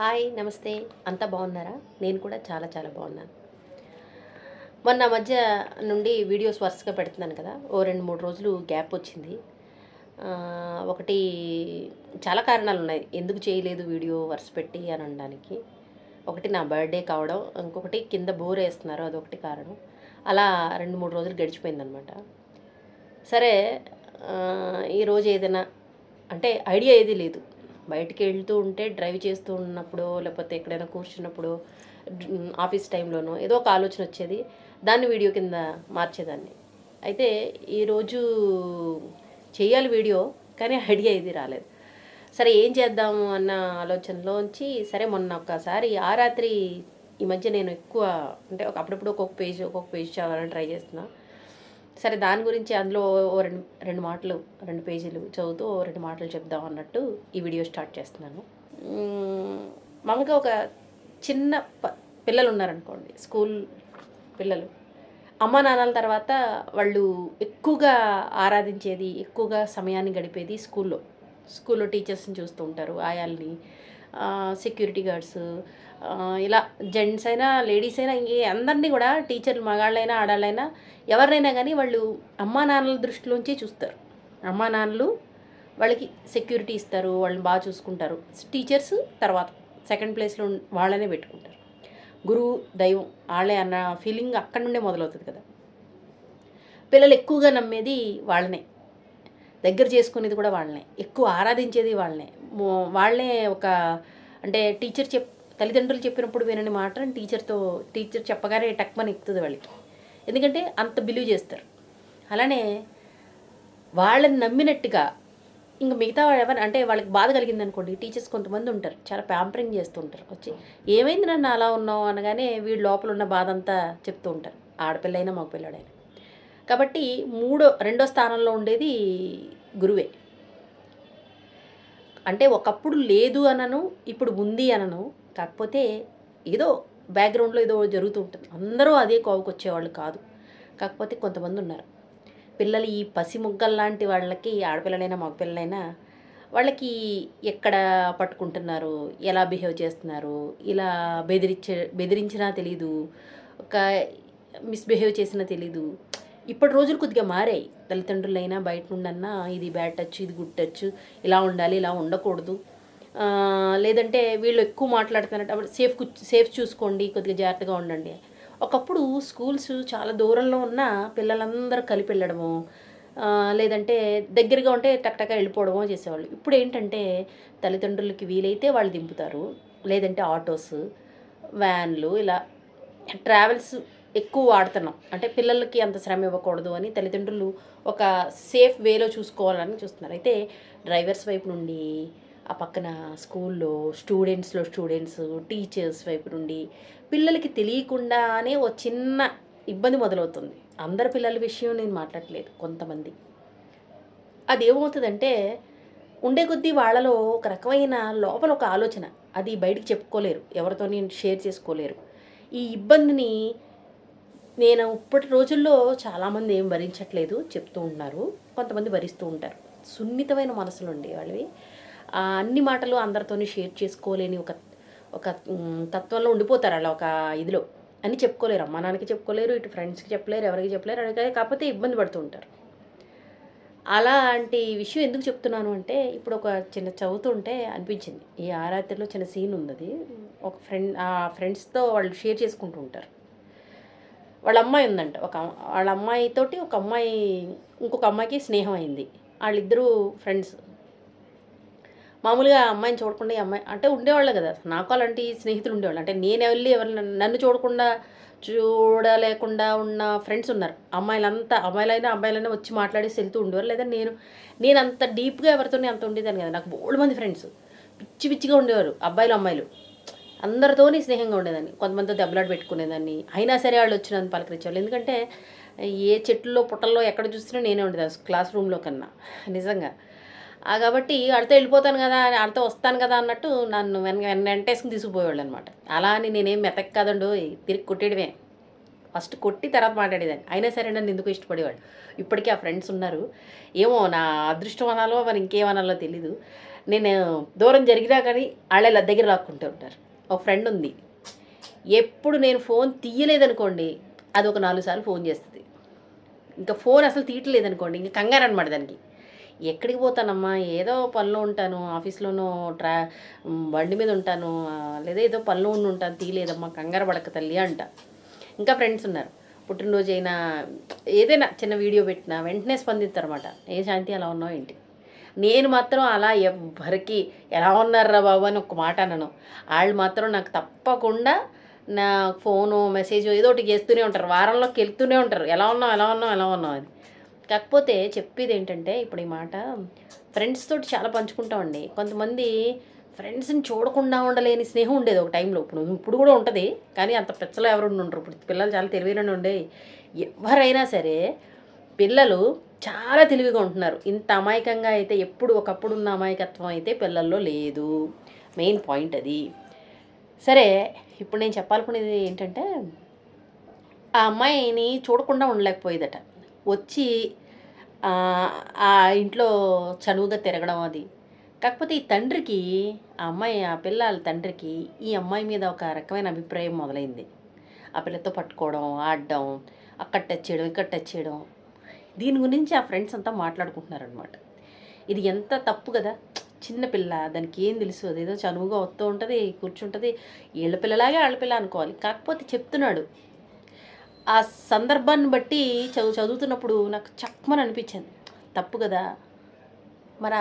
Hi నమస్తే. అంతా బాగున్నారా? నేను కూడా చాలా చాలా బాగున్నాను. మొన్న మధ్య నుండి వీడియోస్ వరుసగా పెడుతున్నాను కదా. ఓ రెండు మూడు రోజులు గ్యాప్ వచ్చింది. ఒకటి చాలా కారణాలు ఉన్నాయి. ఎందుకు చేయలేదు వీడియో వరుస పెట్టి అని అనడానికి. ఒకటి నా బర్త్డే కావడం ఇంకొకటి కింద బోర్ వేస్తున్నారు అదొకటి కారణం. అలా రెండు మూడు రోజులు గడిచిపోయిందనమాట సరే ఈరోజు ఏదైనా అంటే ఐడియా ఏది లేదు. బయటికి వెళ్తూ ఉంటే డ్రైవ్ చేస్తూ ఉన్నప్పుడు లేకపోతే ఎక్కడైనా కూర్చున్నప్పుడు ఆఫీస్ టైంలోనో ఏదో ఒక ఆలోచన వచ్చేది. దాన్ని వీడియో కింద మార్చేదాన్ని. అయితే ఈరోజు చేయాలి వీడియో కానీ ఐడియా ఇది రాలేదు. సరే ఏం చేద్దాము అన్న ఆలోచనలోంచి సరే మొన్న ఒక్కసారి ఆ రాత్రి ఈ మధ్య నేను ఎక్కువ అంటే ఒక అప్పుడప్పుడు ఒక్కొక్క పేజ్ ఒక్కొక్క పేజ్ చదవాలని ట్రై చేస్తున్నా. సరే దాని గురించి అందులో ఓ రెండు రెండు మాటలు రెండు పేజీలు చదువుతూ రెండు మాటలు చెప్దాం అన్నట్టు ఈ వీడియో స్టార్ట్ చేస్తున్నాను. మామూలుగా ఒక చిన్న ప పిల్లలు ఉన్నారనుకోండి స్కూల్ పిల్లలు. అమ్మ నాన్నల తర్వాత వాళ్ళు ఎక్కువగా ఆరాధించేది ఎక్కువగా సమయాన్ని గడిపేది స్కూల్లో. స్కూల్లో టీచర్స్ని చూస్తూ ఉంటారు ఆయాల్ని సెక్యూరిటీ గార్డ్స్ ఇలా జెంట్స్ అయినా లేడీస్ అయినా ఇంకే అందరినీ కూడా టీచర్లు మగాళ్ళైనా ఆడాళ్ళైనా ఎవరినైనా కానీ వాళ్ళు అమ్మా నాన్నల దృష్టిలోంచి చూస్తారు. అమ్మా నాన్నలు వాళ్ళకి సెక్యూరిటీ ఇస్తారు వాళ్ళని బాగా చూసుకుంటారు. టీచర్స్ తర్వాత సెకండ్ ప్లేస్లో వాళ్ళనే పెట్టుకుంటారు. గురువు దైవం వాళ్ళే అన్న ఫీలింగ్ అక్కడి నుండే మొదలవుతుంది కదా. పిల్లలు ఎక్కువగా నమ్మేది వాళ్ళనే. దగ్గర చేసుకునేది కూడా వాళ్ళనే. ఎక్కువ ఆరాధించేది వాళ్ళనే. వాళ్ళే ఒక అంటే టీచర్ చెప్ తల్లిదండ్రులు చెప్పినప్పుడు వినని మాట టీచర్తో టీచర్ చెప్పగానే టక్మని ఎక్కుతుంది వాళ్ళకి. ఎందుకంటే అంత బిలీవ్ చేస్తారు. అలానే వాళ్ళని నమ్మినట్టుగా ఇంక మిగతా వాళ్ళు ఎవరు అంటే వాళ్ళకి బాధ కలిగింది అనుకోండి టీచర్స్ కొంతమంది ఉంటారు చాలా ప్యాంపరింగ్ చేస్తూ ఉంటారు. వచ్చి ఏమైంది నన్ను అలా ఉన్నావు? అనగానే వీడి లోపల ఉన్న బాధ అంతా చెప్తూ ఉంటారు ఆడపిల్లైనా మగపిల్లాడైనా. కాబట్టి మూడో రెండో స్థానంలో ఉండేది గురువే. అంటే ఒకప్పుడు లేదు అనను ఇప్పుడు ఉంది అనను. కాకపోతే ఏదో బ్యాక్గ్రౌండ్లో ఏదో జరుగుతూ ఉంటుంది. అందరూ అదే కోవకు వచ్చేవాళ్ళు కాదు. కాకపోతే కొంతమంది ఉన్నారు. పిల్లలు ఈ పసి లాంటి వాళ్ళకి ఆడపిల్లలైనా మగపిల్లలైనా వాళ్ళకి ఎక్కడ పట్టుకుంటున్నారు? ఎలా బిహేవ్ చేస్తున్నారు? ఇలా బెదిరించే బెదిరించినా తెలీదు. ఒక మిస్బిహేవ్ చేసినా తెలీదు. ఇప్పటి రోజులు కొద్దిగా మారాయి. తల్లిదండ్రులైనా బయట నుండన్నా ఇది బ్యాడ్ టచ్ ఇది గుడ్ టచ్ ఇలా ఉండాలి ఇలా ఉండకూడదు. లేదంటే వీళ్ళు ఎక్కువ మాట్లాడుతున్నట్టు అప్పుడు సేఫ్ సేఫ్ చూసుకోండి కొద్దిగా జాగ్రత్తగా ఉండండి. ఒకప్పుడు స్కూల్స్ చాలా దూరంలో ఉన్న పిల్లలందరూ కలిపి వెళ్ళడము లేదంటే దగ్గరగా ఉంటే టక్ వెళ్ళిపోవడమో చేసేవాళ్ళు. ఇప్పుడు ఏంటంటే తల్లిదండ్రులకి వీలైతే వాళ్ళు దింపుతారు. లేదంటే ఆటోస్ వ్యాన్లు ఇలా ట్రావెల్స్ ఎక్కువ వాడుతున్నాం. అంటే పిల్లలకి అంత శ్రమ ఇవ్వకూడదు అని తల్లిదండ్రులు ఒక సేఫ్ వేలో చూసుకోవాలని చూస్తున్నారు. అయితే డ్రైవర్స్ వైపు నుండి ఆ పక్కన స్కూల్లో స్టూడెంట్స్లో స్టూడెంట్స్ టీచర్స్ వైపు నుండి పిల్లలకి తెలియకుండానే ఓ చిన్న ఇబ్బంది మొదలవుతుంది. అందరి పిల్లల విషయం నేను మాట్లాడలేదు కొంతమంది. అది ఏమవుతుందంటే ఉండే కొద్దీ వాళ్ళలో ఒక రకమైన లోపల ఒక ఆలోచన. అది బయటికి చెప్పుకోలేరు ఎవరితో షేర్ చేసుకోలేరు. ఈ ఇబ్బందిని నేను ఇప్పటి రోజుల్లో చాలామంది ఏం భరించట్లేదు చెప్తూ ఉన్నారు. కొంతమంది భరిస్తూ ఉంటారు. సున్నితమైన మనసులు ఉండే వాళ్ళవి. అన్ని మాటలు అందరితోని షేర్ చేసుకోలేని ఒక ఒక తత్వంలో ఉండిపోతారు అలా ఒక ఇదిలో. అని చెప్పుకోలేరు. అమ్మ నాన్నకి చెప్పుకోలేరు ఇటు ఫ్రెండ్స్కి చెప్పలేరు ఎవరికి చెప్పలేరు అని కాకపోతే ఇబ్బంది పడుతూ ఉంటారు. అలాంటి విషయం ఎందుకు చెప్తున్నాను అంటే ఇప్పుడు ఒక చిన్న చదువుతుంటే అనిపించింది. ఈ ఆరాత్రిలో చిన్న సీన్ ఉంది ఒక ఫ్రెండ్ ఆ ఫ్రెండ్స్తో వాళ్ళు షేర్ చేసుకుంటూ ఉంటారు. వాళ్ళ అమ్మాయి ఉందంట. ఒక వాళ్ళ అమ్మాయితోటి ఒక అమ్మాయి ఇంకొక అమ్మాయికి స్నేహం అయింది. వాళ్ళిద్దరూ ఫ్రెండ్స్ మామూలుగా అమ్మాయిని చూడకుండా ఈ అమ్మాయి అంటే ఉండేవాళ్ళు కదా. నాకు అలాంటి స్నేహితులు ఉండేవాళ్ళు. అంటే నేను వెళ్ళి ఎవరు నన్ను చూడకుండా చూడలేకుండా ఉన్న ఫ్రెండ్స్ ఉన్నారు. అమ్మాయిలంతా అమ్మాయిలైనా అబ్బాయిలైనా వచ్చి మాట్లాడేసి వెళ్తూ ఉండేవారు. లేదా నేను నేను అంత డీప్గా ఎవరితోనే అంత ఉండేదాన్ని కదా. నాకు బోల్డ్ మంది ఫ్రెండ్స్ పిచ్చి పిచ్చిగా ఉండేవారు. అబ్బాయిలు అమ్మాయిలు. అందరితోని స్నేహంగా ఉండేదాన్ని. కొంతమందితో దెబ్బలాట పెట్టుకునేదాన్ని. అయినా సరే వాళ్ళు వచ్చి నన్ను పలకరించేవాళ్ళు. ఎందుకంటే ఏ చెట్లలో పుట్టల్లో ఎక్కడ చూసినా నేనే ఉండేదాన్ని క్లాస్ రూమ్లో కన్నా. నిజంగా. ఆ కాబట్టి వాళ్ళతో వెళ్ళిపోతాను కదా అడితో వస్తాను కదా అన్నట్టు నన్ను వెనక వెంటేసుకుని తీసుకుపోయేవాళ్ళు అనమాట అలా అని నేనేం మెతక్ కాదండు తిరిగి కొట్టేయడమే. ఫస్ట్ కొట్టి తర్వాత మాట్లాడేదాన్ని. అయినా సరే నన్ను ఎందుకు ఇష్టపడేవాడు ఇప్పటికీ ఆ ఫ్రెండ్స్ ఉన్నారు. ఏమో నా అదృష్టం అనాలో మరి ఇంకేమనాలో తెలీదు. నేను దూరం జరిగినా కానీ వాళ్ళ దగ్గర లాక్కుంటూ ఉంటారు. ఒక ఫ్రెండ్ ఉంది. ఎప్పుడు నేను ఫోన్ తీయలేదనుకోండి అది ఒక నాలుగు సార్లు ఫోన్ చేస్తుంది. ఇంకా ఫోన్ అసలు తీయట్లేదనుకోండి ఇంకా కంగారు అనమాట దానికి. ఎక్కడికి పోతానమ్మా ఏదో పనిలో ఉంటాను ఆఫీస్లోనూ ట్రా బండి మీద ఉంటాను లేదా ఏదో పనిలో ఉండి ఉంటాను తీయలేదమ్మా కంగారు పడక తల్లి అంట. ఇంకా ఫ్రెండ్స్ ఉన్నారు. పుట్టినరోజు అయినా ఏదైనా చిన్న వీడియో పెట్టినా వెంటనే స్పందిస్తారన్నమాట. ఏ శాంతి అలా ఉన్నావు ఏంటి? నేను మాత్రం అలా ఎవ్వరికి ఎలా ఉన్నారా బాబు అని ఒక మాట అనను. వాళ్ళు మాత్రం నాకు తప్పకుండా నా ఫోను మెసేజ్ ఏదో ఒకటి చేస్తూనే ఉంటారు. వారంలోకి వెళ్తూనే ఉంటారు. ఎలా ఉన్నావు ఎలా ఉన్నావు ఎలా ఉన్నావు అని. కాకపోతే చెప్పేది ఏంటంటే ఇప్పుడు ఈ మాట ఫ్రెండ్స్ తోటి చాలా పంచుకుంటామండి. కొంతమంది ఫ్రెండ్స్ని చూడకుండా ఉండలేని స్నేహం ఉండేది ఒక టైంలో ఇప్పుడు ఇప్పుడు కూడా ఉంటుంది కానీ అంత పెచ్చలో ఎవరు ఉండరు ఇప్పుడు పిల్లలు చాలా తెలివైన ఉండే ఎవరైనా సరే పిల్లలు చాలా తెలివిగా ఉంటున్నారు. ఇంత అమాయకంగా అయితే ఎప్పుడు ఒకప్పుడు ఉన్న అమాయకత్వం అయితే పిల్లల్లో లేదు. మెయిన్ పాయింట్ అది. సరే ఇప్పుడు నేను చెప్పాలనుకునేది ఏంటంటే ఆ అమ్మాయిని చూడకుండా ఉండలేకపోయేదట. వచ్చి ఆ ఇంట్లో చనువుగా తిరగడం అది. కాకపోతే ఈ తండ్రికి ఆ అమ్మాయి ఆ పిల్లల తండ్రికి ఈ అమ్మాయి మీద ఒక రకమైన అభిప్రాయం మొదలైంది. ఆ పిల్లతో పట్టుకోవడం ఆడడం అక్కడ టచ్ చేయడం ఇక్కడ టచ్ చేయడం. దీని గురించి ఆ ఫ్రెండ్స్ అంతా మాట్లాడుకుంటున్నారనమాట ఇది ఎంత తప్పు కదా? చిన్నపిల్ల దానికి ఏం తెలుసు? అదేదో చనువుగా వస్తూ ఉంటుంది కూర్చుంటుంది. వీళ్ళ పిల్లలాగే వాళ్ళ పిల్ల అనుకోవాలి. కాకపోతే చెప్తున్నాడు. ఆ సందర్భాన్ని బట్టి చదువు చదువుతున్నప్పుడు నాకు చక్కమని అనిపించింది. తప్పు కదా? మరి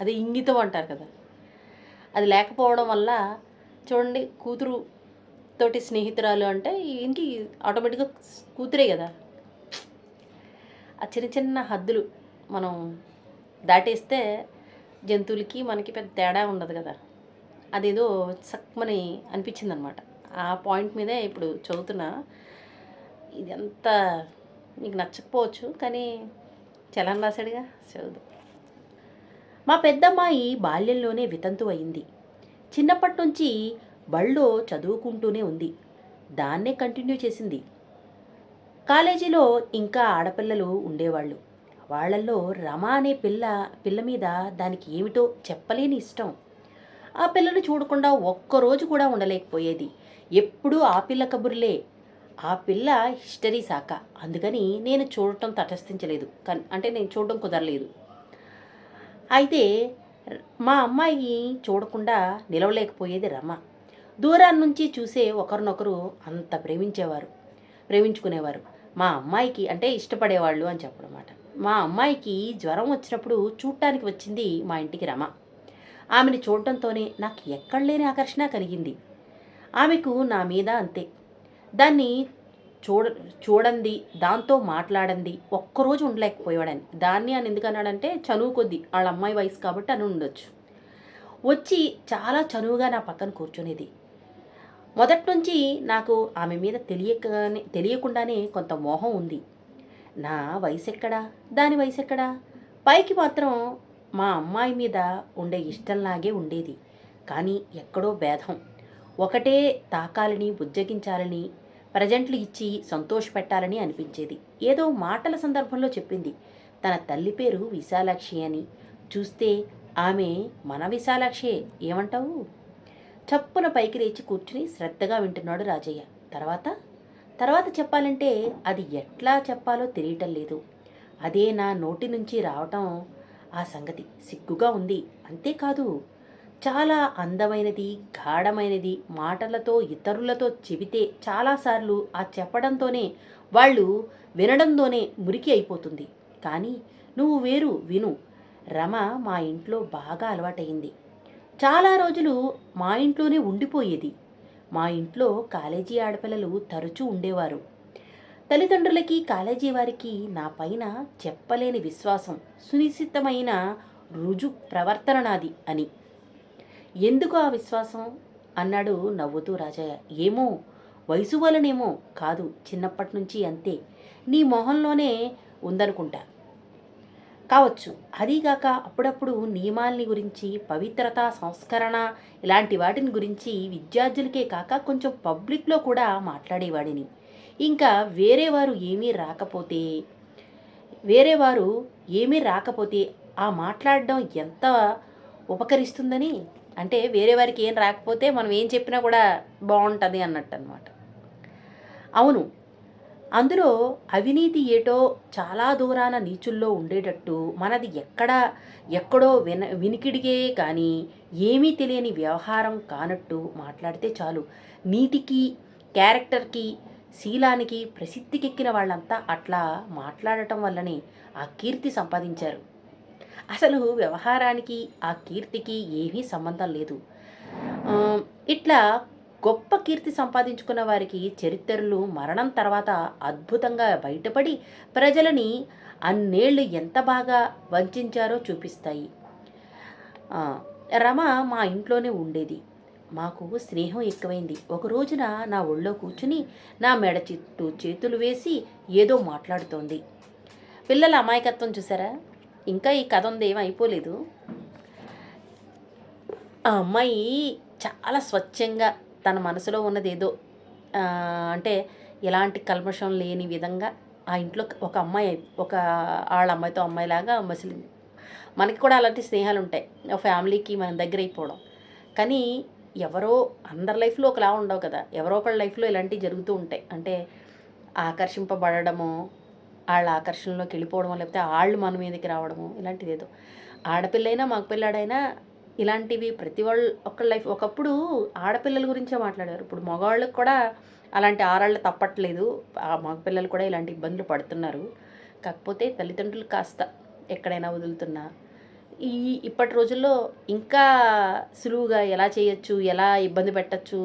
అది ఇంగితం అంటారు కదా? అది లేకపోవడం వల్ల చూడండి కూతురు తోటి స్నేహితురాలు అంటే ఇంటి ఆటోమేటిక్గా కూతురే కదా? ఆ చిన్న చిన్న హద్దులు మనం దాటేస్తే జంతువులకి మనకి పెద్ద తేడా ఉండదు కదా. అదేదో చక్కమని అనిపించింది అనమాట ఆ పాయింట్ మీదే ఇప్పుడు చదువుతున్నా. ఇదంతా మీకు నచ్చకపోవచ్చు కానీ చలన్ రాశాడుగా? చదువు మా పెద్దమ్మాయి బాల్యంలోనే వితంతు అయింది. చిన్నప్పటి నుంచి బళ్ళో చదువుకుంటూనే ఉంది. దాన్నే కంటిన్యూ చేసింది. కాలేజీలో ఇంకా ఆడపిల్లలు ఉండేవాళ్ళు. వాళ్ళల్లో రమ అనే పిల్ల పిల్ల మీద దానికి ఏమిటో చెప్పలేని ఇష్టం. ఆ పిల్లను చూడకుండా ఒక్కరోజు కూడా ఉండలేకపోయేది. ఎప్పుడూ ఆ పిల్ల కబుర్లే. ఆ పిల్ల హిస్టరీ శాఖ అందుకని నేను చూడటం తటస్థించలేదు. కన్- అంటే నేను చూడటం కుదరలేదు. అయితే మా అమ్మాయి చూడకుండా నిలవలేకపోయేది రమ. దూరాన్నించి చూసే ఒకరినొకరు అంత ప్రేమించేవారు ప్రేమించుకునేవారు. మా అమ్మాయికి అంటే ఇష్టపడేవాళ్ళు అని చెప్పడమాట. మా అమ్మాయికి జ్వరం వచ్చినప్పుడు చూడటానికి వచ్చింది మా ఇంటికి రమ. ఆమెని చూడటంతోనే నాకు ఎక్కడ లేని ఆకర్షణ కలిగింది. ఆమెకు నా మీద అంతే. దాన్ని చూడ చూడండి దాంతో మాట్లాడండి ఒక్కరోజు ఉండలేకపోయాడని దాన్ని అని ఎందుకన్నాడంటే చనువు కొద్ది వాళ్ళ అమ్మాయి వయసు కాబట్టి అని ఉండొచ్చు. వచ్చి చాలా చనువుగా నా పక్కన కూర్చునేది. మొదటి నుంచి నాకు ఆమె మీద తెలియకనే తెలియకుండానే కొంత మోహం ఉంది. నా వయసెక్కడా? దాని వయసెక్కడా? పైకి మాత్రం మా అమ్మాయి మీద ఉండే ఇష్టంలాగే ఉండేది. కానీ ఎక్కడో భేదం. ఒకటే తాకాలని బుజ్జగించాలని ప్రజెంట్లు ఇచ్చి సంతోషపెట్టాలని అనిపించేది. ఏదో మాటల సందర్భంలో చెప్పింది. తన తల్లి పేరు విశాలాక్షి అని. చూస్తే ఆమె మన విశాలాక్షే. ఏమంటావు? చప్పున పైకి లేచి కూర్చుని శ్రద్ధగా వింటున్నాడు రాజయ్య. తర్వాత తర్వాత చెప్పాలంటే అది ఎట్లా చెప్పాలో తెలియటం లేదు. అదే నా నోటి నుంచి రావటం ఆ సంగతి సిగ్గుగా ఉంది. అంతేకాదు చాలా అందమైనది గాఢమైనది మాటలతో ఇతరులతో చెబితే చాలాసార్లు ఆ చెప్పడంతోనే వాళ్ళు వినడంతోనే మురికి అయిపోతుంది. కానీ నువ్వు వేరు విను. రమ మా ఇంట్లో బాగా అలవాటైంది చాలా రోజులు మా ఇంట్లోనే ఉండిపోయేది. మా ఇంట్లో కాలేజీ ఆడపిల్లలు తరచూ ఉండేవారు. తల్లిదండ్రులకి కాలేజీ వారికి నా పైన చెప్పలేని విశ్వాసం సునిశ్చితమైన రుజు ప్రవర్తన నాది అని. ఎందుకు ఆ విశ్వాసం? అన్నాడు నవ్వుతూ రాజయ్య. ఏమో వయసు వలనేమో కాదు చిన్నప్పటి నుంచి అంతే. నీ మొహంలోనే ఉందనుకుంటా. కావచ్చు. అదీగాక అప్పుడప్పుడు నియమాల్ని గురించి పవిత్రత సంస్కరణ ఇలాంటి వాటిని గురించి విద్యార్థులకే కాక కొంచెం పబ్లిక్లో కూడా మాట్లాడేవాడిని. ఇంకా వేరే వారు ఏమీ రాకపోతే వేరే వారు ఏమీ రాకపోతే ఆ మాట్లాడడం ఎంత ఉపకరిస్తుందని? అంటే వేరే వారికి ఏం రాకపోతే మనం ఏం చెప్పినా కూడా బాగుంటుంది అన్నట్టు అనమాట అవును అందులో అవినీతి ఏటో చాలా దూరాన నీచుల్లో ఉండేటట్టు మనది ఎక్కడ ఎక్కడో విన వినికిడిగే కానీ ఏమీ తెలియని వ్యవహారం కానట్టు మాట్లాడితే చాలు. నీతికి క్యారెక్టర్కి శీలానికి ప్రసిద్ధికెక్కిన వాళ్ళంతా అట్లా మాట్లాడటం వల్లనే ఆ కీర్తి సంపాదించారు. అసలు వ్యవహారానికి ఆ కీర్తికి ఏమీ సంబంధం లేదు. ఇట్లా గొప్ప కీర్తి సంపాదించుకున్న వారికి చరిత్రలు మరణం తర్వాత అద్భుతంగా బయటపడి ప్రజలని అన్నేళ్ళు ఎంత బాగా వంచారో చూపిస్తాయి. రమ మా ఇంట్లోనే ఉండేది. మాకు స్నేహం ఎక్కువైంది. ఒక రోజున నా ఒళ్ళో కూర్చుని నా మెడ చుట్టూ చేతులు వేసి ఏదో మాట్లాడుతోంది. పిల్లల అమాయకత్వం చూసారా? ఇంకా ఈ కథ ఉంది ఏమైపోలేదు. అయిపోలేదు ఆ అమ్మాయి చాలా స్వచ్ఛంగా తన మనసులో ఉన్నది ఏదో అంటే ఎలాంటి కల్మషం లేని విధంగా ఆ ఇంట్లో ఒక అమ్మాయి ఒక వాళ్ళ అమ్మాయితో అమ్మాయిలాగా మసిలింది. మనకి కూడా అలాంటి స్నేహాలు ఉంటాయి. ఫ్యామిలీకి మన దగ్గర అయిపోవడం కానీ ఎవరో అందరి లైఫ్లో ఒకలా ఉండవు కదా. ఎవరో ఒకళ్ళ లైఫ్లో ఇలాంటివి జరుగుతూ ఉంటాయి. అంటే ఆకర్షింపబడము వాళ్ళ ఆకర్షణలోకి వెళ్ళిపోవడము లేకపోతే వాళ్ళు మన మీదకి రావడము ఇలాంటిది ఏదో ఆడపిల్లైనా మగ పిల్లాడైనా ఇలాంటివి ప్రతి వాళ్ళ ఒక్క లైఫ్ ఒకప్పుడు ఆడపిల్లల గురించే మాట్లాడారు. ఇప్పుడు మగవాళ్ళకు కూడా అలాంటి ఆరాళ్ళు తప్పట్లేదు. ఆ మగపిల్లలు కూడా ఇలాంటి ఇబ్బందులు పడుతున్నారు. కాకపోతే తల్లిదండ్రులు కాస్త ఎక్కడైనా వదులుతున్నా. ఈ ఇప్పటి రోజుల్లో ఇంకా సులువుగా ఎలా చేయొచ్చు ఎలా ఇబ్బంది పెట్టచ్చు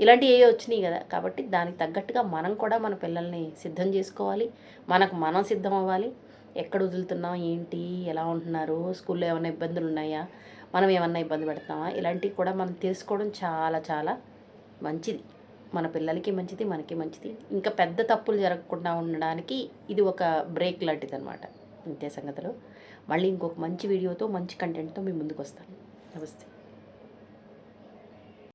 ఇలాంటివి ఏ వచ్చినాయి కదా. కాబట్టి దానికి తగ్గట్టుగా మనం కూడా మన పిల్లల్ని సిద్ధం చేసుకోవాలి. మనకు మనం సిద్ధం అవ్వాలి. ఎక్కడ వదులుతున్నాం ఏంటి ఎలా ఉంటున్నారు స్కూల్లో ఏమైనా ఇబ్బందులు ఉన్నాయా మనం ఏమన్నా ఇబ్బంది పెడతామా? ఇలాంటివి కూడా మనం తెలుసుకోవడం చాలా చాలా మంచిది. మన పిల్లలకి మంచిది మనకి మంచిది. ఇంకా పెద్ద తప్పులు జరగకుండా ఉండడానికి ఇది ఒక బ్రేక్ లాంటిది అనమాట అంతే సంగతులు. మళ్ళీ ఇంకొక మంచి వీడియోతో మంచి కంటెంట్తో మీ ముందుకు వస్తాను నమస్తే.